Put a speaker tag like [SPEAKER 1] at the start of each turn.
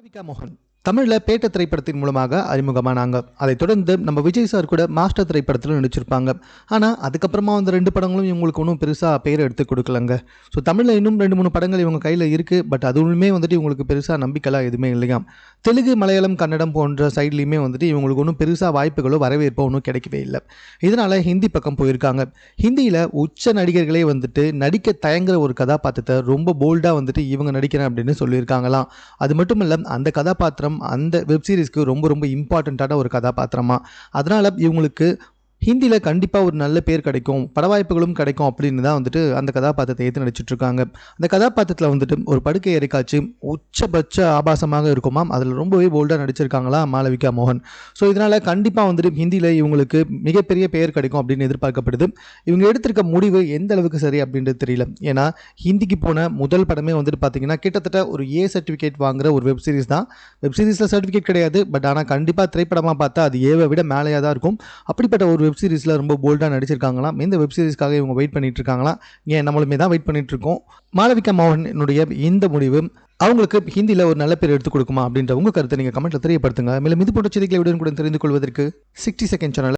[SPEAKER 1] மாளவிகா மோகன் தமிழில் பேட்ட திரைப்படத்தின் மூலமாக அறிமுகமானாங்க. அதைத் தொடர்ந்து நம்ம விஜய் சார் கூட மாஸ்டர் திரைப்படத்தில் நடிச்சிருப்பாங்க. ஆனால் அதுக்கப்புறமா அந்த ரெண்டு படங்களும் இவங்களுக்கு ஒன்றும் பெருசாக பேர் எடுத்து கொடுக்கலங்க. ஸோ தமிழில் இன்னும் ரெண்டு மூணு படங்கள் இவங்க கையில் இருக்குது பட் அதுவுமே வந்துட்டு இவங்களுக்கு பெருசாக நம்பிக்கைலாம் எதுவுமே இல்லையாம் தெலுங்கு மலையாளம் கன்னடம் போன்ற சைட்லேயுமே வந்துட்டு இவங்களுக்கு ஒன்றும் பெருசாக வாய்ப்புகளோ வரவேற்போ ஒன்றும் கிடைக்கவே இல்லை. இதனால் ஹிந்தி பக்கம் போயிருக்காங்க. ஹிந்தியில் உச்ச நடிகர்களே வந்துட்டு நடிக்க தயங்குற ஒரு கதாபாத்திரத்தை ரொம்ப போல்டாக வந்துட்டு இவங்க நடிக்கிறேன் அப்படின்னு சொல்லியிருக்காங்களாம். அது மட்டும் இல்லை அந்த கதாபாத்திரம் அந்த வெப் சீரிஸ்க்கு ரொம்ப ரொம்ப இம்பார்ட்டண்ட்டான ஒரு கதாபாத்திரமா. அதனால் இவங்களுக்கு ஹிந்தியில் கண்டிப்பாக ஒரு நல்ல பேர் கிடைக்கும் பட வாய்ப்புகளும் கிடைக்கும் அப்படின்னு தான் வந்துட்டு அந்த கதாபாத்திரத்தை ஏற்று நடிச்சிட்டு இருக்காங்க அந்த கதாபாத்திரத்தில் வந்துட்டு ஒரு படுக்கை அறைக்காட்சி உச்சபட்ச ஆபாசமாக இருக்குமாம் அதில் ரொம்பவே போல்டாக நடிச்சிருக்காங்களா மாளவிகா மோகன். ஸோ இதனால் கண்டிப்பாக வந்துட்டு ஹிந்தியில் இவங்களுக்கு மிகப்பெரிய பெயர் கிடைக்கும் அப்படின்னு எதிர்பார்க்கப்படுது. இவங்க எடுத்திருக்க முடிவு எந்த அளவுக்கு சரி அப்படின்றது தெரியல. ஏன்னா ஹிந்திக்கு போன முதல் படமே வந்துட்டு பார்த்தீங்கன்னா கிட்டத்தட்ட ஒரு ஏ சர்டிஃபிகேட் வாங்குற ஒரு வெப் சீரிஸ் தான். வெப் சீரிஸில் சர்டிஃபிகேட் கிடையாது. பட் ஆனால் கண்டிப்பாக திரைப்படமாக பார்த்தா அது ஏவை விட மேலேயாக தான் இருக்கும். அப்படிப்பட்ட ஒரு வெப் சீரிஸில் ரொம்ப போல்டாக நடிச்சிருக்காங்களாம். இந்த வெப் சீரிஸ்க்காக இவங்க வெயிட் பண்ணிட்டு இருக்காங்களாம் ஏன் நம்மளுமே தான் வெயிட் பண்ணிட்டு இருக்கோம் மாளவிகா மோகனுடைய இந்த முடிவு அவங்களுக்கு ஹிந்தியில் ஒரு நல்ல பேர் எடுத்து கொடுக்குமா அப்படின்ற உங்கள் கருத்தை நீங்கள் கமெண்ட்டில் தெரியப்படுத்துங்க. மேலும் இது போன்ற செய்திகளை உடனுக்குடன் தெரிந்து கொள்வதற்கு சிக்ஸ்டி செகண்ட் சேனல்